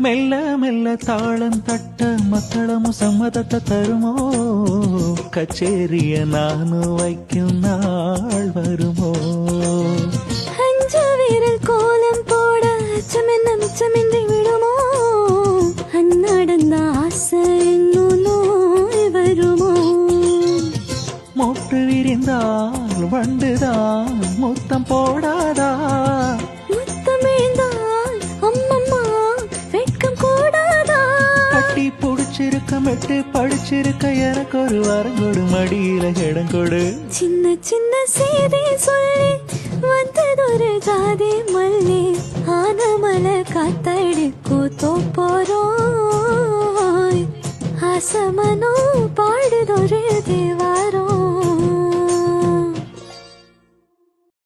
മെല്ല മെല്ല താളം തട്ട മക്കളമു സമ്മതത്തെ തരുമോ? കച്ചേരിയ നാനു വയ്ക്കുന്ന ആൾ വരുമോ? അഞ്ചുവിരൽ കോലം പോട അച്ഛമെന്നും വിടുമോ? അന്നടന്ന ആശ എന്നു നോൽ വരുമോ? മൊട്ട് വിരിന്താൽ വണ്ടുതാൽ മുത്തം പോടാതാ. ചുരുക്കമിട്ട് പഠിച്ചിരുക്ക എനക്കൊരു വരം മടിയില മടിയിലെ ഇടം കൊടു. ചിന്ന ചിന്ന സേതി ചൊല്ലി വന്നതൊരു ജാതി മല്ലി ആനമല കാത്തടിക്കൂ തോപ്പോരോ ആസമനോ